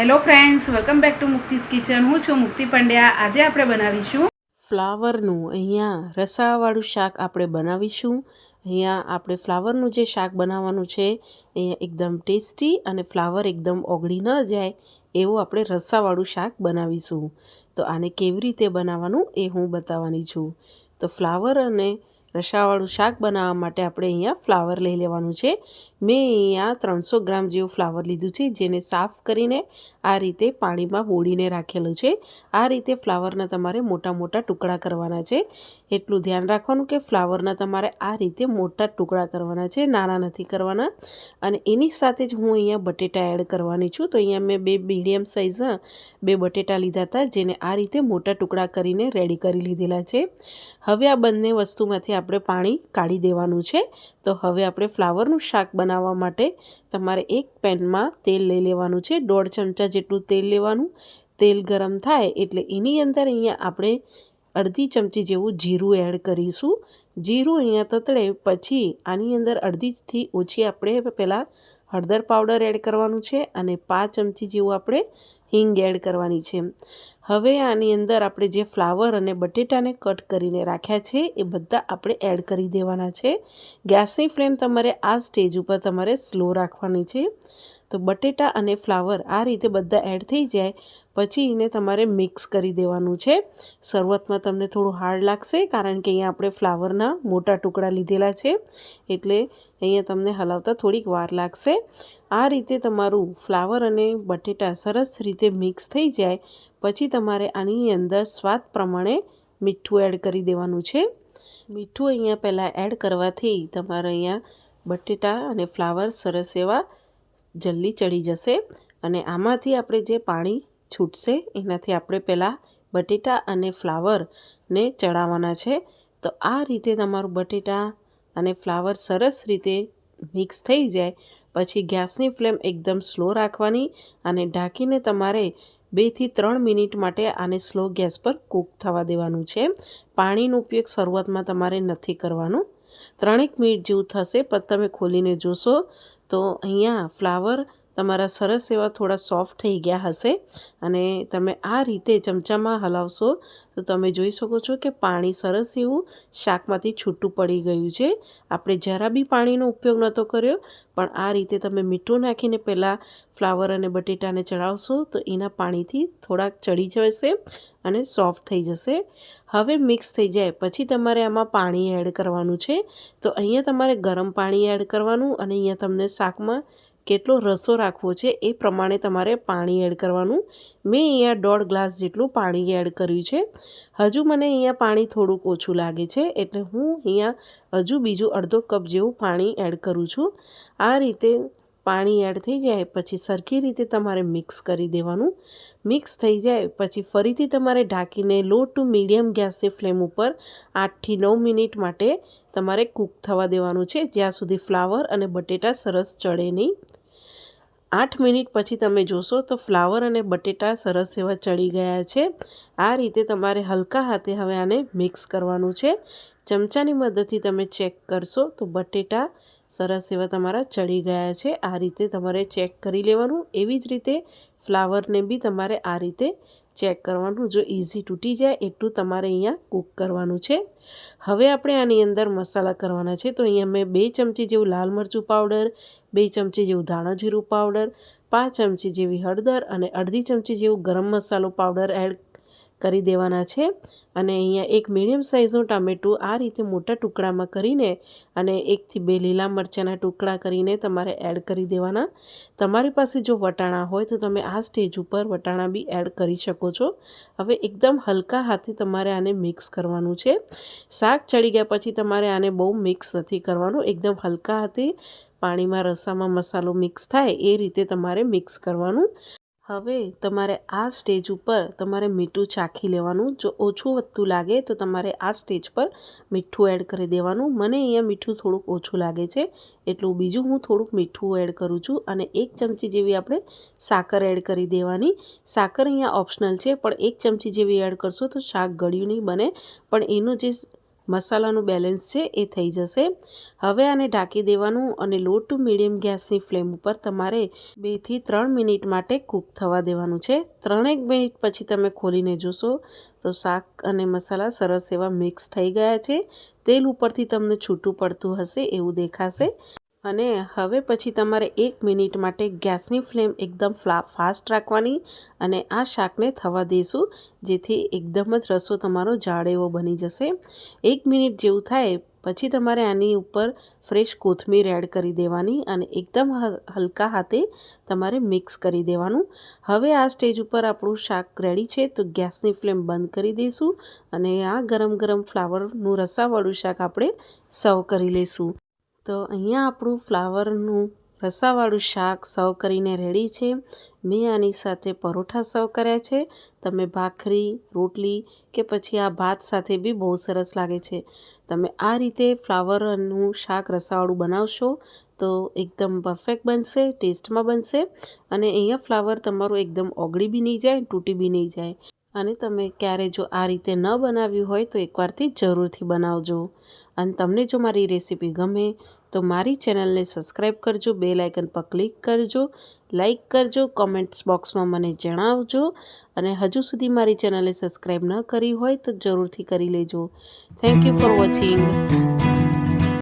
Hello friends welcome back to Mukti's kitchen હું છું મુક્તિ પંડ્યા. આજે આપણે બનાવીશું ફ્લાવરનું. અહીંયા રસાવાળું શાક આપણે બનાવીશું. અહીંયા આપણે ફ્લાવરનું જે શાક બનાવવાનું છે, અહીંયા એકદમ ટેસ્ટી અને ફ્લાવર એકદમ ઓગળી ન જાય એવું આપણે રસાવાળું શાક બનાવીશું. તો આને કેવી રીતે બનાવવાનું એ હું બતાવવાની છું. તો ફ્લાવર અને રસાવાળું શાક બનાવવા માટે આપણે અહીંયા ફ્લાવર લઈ લેવાનું છે. મેં અહીંયા ત્રણસો ગ્રામ જેવું ફ્લાવર લીધું છે, જેને સાફ કરીને આ રીતે પાણીમાં બોળીને રાખેલું છે. આ રીતે ફ્લાવરના તમારે મોટા મોટા ટુકડા કરવાના છે. એટલું ધ્યાન રાખવાનું કે ફ્લાવરના તમારે આ રીતે મોટા ટુકડા કરવાના છે, નાના નથી કરવાના. અને એની સાથે જ હું અહીંયા બટેટા એડ કરવાની છું. તો અહીંયા મેં બે મીડિયમ સાઇઝના બે બટેટા લીધા હતા, જેને આ રીતે મોટા ટુકડા કરીને રેડી કરી લીધેલા છે. હવે આ બંને વસ્તુમાંથી આપણે પાણી કાઢી દેવાનું છે. તો હવે આપણે ફ્લાવરનું શાક બનાવવા માટે તમારે એક પેનમાં તેલ લઈ લેવાનું છે. દોઢ ચમચા જેટલું તેલ લેવાનું. તેલ ગરમ થાય એટલે એની અંદર અહીંયા આપણે અડધી ચમચી જેવું જીરું એડ કરીશું. જીરું અહીંયા તતળે પછી આની અંદર અડધીથી ઓછી આપણે પહેલાં હળદર પાવડર એડ કરવાનું છે અને પાંચ ચમચી જેવું આપણે હિંગ એડ કરવાની છે. હવે આની અંદર આપણે જે ફ્લાવર અને બટેટાને કટ કરીને રાખ્યા છે એ બધા આપણે એડ કરી દેવાના છે. ગેસની ફ્લેમ તમારે આ સ્ટેજ ઉપર તમારે સ્લો રાખવાની છે. તો બટેટા અને ફ્લાવર આ રીતે બધા એડ થઈ જાય, પછી એને તમારે મિક્સ કરી દેવાનું છે. શરૂઆતમાં તમને થોડું હાર્ડ લાગશે કારણ કે અહીંયા આપણે ફ્લાવરના મોટા ટુકડા લીધેલા છે, એટલે અહીંયા તમને હલાવતા થોડીક વાર લાગશે. આ રીતે તમારું ફ્લાવર અને બટેટા સરસ રીતે મિક્સ થઈ જાય, પછી તમારે આની અંદર સ્વાદ પ્રમાણે મીઠું એડ કરી દેવાનું છે. મીઠું અહીંયા પહેલાં એડ કરવાથી તમારે અહીંયા બટેટા અને ફ્લાવર સરસ એવા જલ્દી ચડી જશે અને આમાંથી આપણે જે પાણી છૂટશે, એનાથી આપણે પહેલાં બટેટા અને ફ્લાવરને ચડાવવાના છે. તો આ રીતે તમારું બટેટા અને ફ્લાવર સરસ રીતે મિક્સ થઈ જાય. પછી ગેસની ફ્લેમ એકદમ સ્લો રાખવાની અને ઢાંકીને તમારે બેથી ત્રણ મિનિટ માટે આને સ્લો ગેસ પર કૂક થવા દેવાનું છે. પાણીનો ઉપયોગ શરૂઆતમાં તમારે નથી કરવાનો. ત્રણેક મિનિટ જેવું થશે, પણ તમે ખોલીને જોશો તો અહીંયા ફ્લાવર તમારા સરસ એવા થોડા સોફ્ટ થઈ ગયા હશે અને તમે આ રીતે ચમચામાં હલાવશો, તો તમે જોઈ શકો છો કે પાણી સરસ એવું શાકમાંથી છૂટું પડી ગયું છે. આપણે જરા બી પાણીનો ઉપયોગ નહોતો કર્યો, પણ આ રીતે તમે મીઠું નાખીને પહેલાં ફ્લાવર અને બટેટાને ચડાવશો, તો એના પાણીથી થોડાક ચડી જશે અને સોફ્ટ થઈ જશે. હવે મિક્સ થઈ જાય, પછી તમારે આમાં પાણી એડ કરવાનું છે. તો અહીંયા તમારે ગરમ પાણી એડ કરવાનું અને અહીંયા તમને શાકમાં કેટલો રસો રાખવો છે એ પ્રમાણે તમારે પાણી એડ કરવાનું. મેં અહીંયા દોઢ ગ્લાસ જેટલું પાણી એડ કર્યું છે. હજુ મને અહીંયા પાણી થોડુંક ઓછું લાગે છે, એટલે હું અહીંયા હજુ બીજું અડધો કપ જેવું પાણી એડ કરું છું. આ રીતે પાણી એડ થઈ જાય, પછી સરખી રીતે તમારે મિક્સ કરી દેવાનું. મિક્સ થઈ જાય, પછી ફરીથી તમારે ઢાંકીને લો ટુ મીડિયમ ગેસની ફ્લેમ ઉપર આઠથી નવ મિનિટ માટે તમારે કૂક થવા દેવાનું છે, જ્યાં સુધી ફ્લાવર અને બટેટા સરસ ચડે નહીં. આઠ મિનિટ પછી તમે જોશો તો ફ્લાવર અને બટેટા સરસ એવા ચડી ગયા છે. આ રીતે તમારે હલકા હાથે હવે આને મિક્સ કરવાનું છે. ચમચાની મદદથી તમે ચેક કરશો તો બટેટા સરસ એવા તમારા ચડી ગયા છે. આ રીતે તમારે ચેક કરી લેવાનું. એવી જ રીતે ફ્લાવરને બી તમારે આ રીતે ચેક કરવાનું. જો ઇઝી તૂટી જાય એટલું તમારે અહીંયા કૂક કરવાનું છે. હવે આપણે આની અંદર મસાલા કરવાના છે. તો અહીંયા મેં બે ચમચી જેવું લાલ મરચું પાવડર, બે ચમચી જેવું ધાણા જીરું પાવડર, પાંચ ચમચી જેવી હળદર અને અડધી ચમચી જેવું ગરમ મસાલો પાવડર એડ કરી દેવાના છે. અને અહીંયા એક મીડિયમ સાઇઝનું ટામેટું આ રીતે મોટા ટુકડામાં કરીને અને એકથી બે લીલા મરચાંના ટુકડા કરીને તમારે એડ કરી દેવાના. તમારી પાસે જો વટાણા હોય તો તમે આ સ્ટેજ ઉપર વટાણા બી એડ કરી શકો છો. હવે એકદમ હલકા હાથે તમારે આને મિક્સ કરવાનું છે. શાક ચડી ગયા પછી તમારે આને બહુ મિક્સ નથી કરવાનું. એકદમ હલકા હાથે પાણીમાં રસામાં મસાલો મિક્સ થાય એ રીતે તમારે મિક્સ કરવાનું. હવે તમારે આ સ્ટેજ ઉપર તમારે મીઠું ચાખી લેવાનું. જો ઓછું વધતું લાગે તો તમારે આ સ્ટેજ પર મીઠું એડ કરી દેવાનું. મને અહીંયા મીઠું થોડુંક ઓછું લાગે છે, એટલું બીજું હું થોડુંક મીઠું એડ કરું છું. અને એક ચમચી જેવી આપણે સાકર એડ કરી દેવાની. સાકર અહીંયા ઓપ્શનલ છે, પણ એક ચમચી જેવી એડ કરશો તો શાક ગળ્યું નહીં બને. પણ એનું જે મસાલાનું બેલેન્સ છે એ થઈ જશે. હવે આને ઢાંકી દેવાનું અને લો ટુ મીડિયમ ગેસની ફ્લેમ ઉપર તમારે બેથી ત્રણ મિનિટ માટે કૂક થવા દેવાનું છે. ત્રણેક મિનિટ પછી તમે ખોલીને જોશો તો શાક અને મસાલા સરસ એવા મિક્સ થઈ ગયા છે. તેલ ઉપરથી તમને છૂટું પડતું હશે એવું દેખાશે. અને હવે પછી તમારે એક મિનિટ માટે ગેસની ફ્લેમ એકદમ ફ્લા, ફાસ્ટ રાખવાની અને આ શાકને થવા દઈશું જેથી એકદમ જ રસો તમારો જાડ એવો બની જશે. એક મિનિટ જેવું થાય, પછી તમારે આની ઉપર ફ્રેશ કોથમીર એડ કરી દેવાની અને એકદમ હલકા હાથે તમારે મિક્સ કરી દેવાનું. હવે આ સ્ટેજ ઉપર આપણું શાક રેડી છે, તો ગેસની ફ્લેમ બંધ કરી દઈશું અને આ ગરમ ગરમ ફ્લાવરનું રસાવાળું શાક આપણે સર્વ કરી લઈશું તો અહીંયા આપણું ફ્લાવરનું રસાવાળું શાક સર્વ કરીને રેડી છે. મેં આની સાથે પરોઠા સર્વ કર્યા છે. તમે ભાખરી, રોટલી કે પછી આ ભાત સાથે બી બહુ સરસ લાગે છે. તમે આ રીતે ફ્લાવરનું શાક રસાવાળું બનાવશો તો એકદમ પરફેક્ટ બનશે, ટેસ્ટમાં બનશે અને અહીંયા ફ્લાવર તમારું એકદમ ઓગળી બી નહીં જાય, તૂટી બી નહીં જાય. અને તમે ક્યારે જો આ રીતે ન બનાવ્યું હોય તો એકવારથી જરૂરથી બનાવજો. અને તમને જો મારી રેસીપી ગમે તો મારી ચેનલને સબસ્ક્રાઈબ કરજો, બે લાઇકન પર ક્લિક કરજો, લાઇક કરજો, કોમેન્ટ્સ બોક્સમાં મને જણાવજો અને હજુ સુધી મારી ચેનલને સબસ્ક્રાઈબ ન કરી હોય તો જરૂરથી કરી લેજો. Thank you for watching.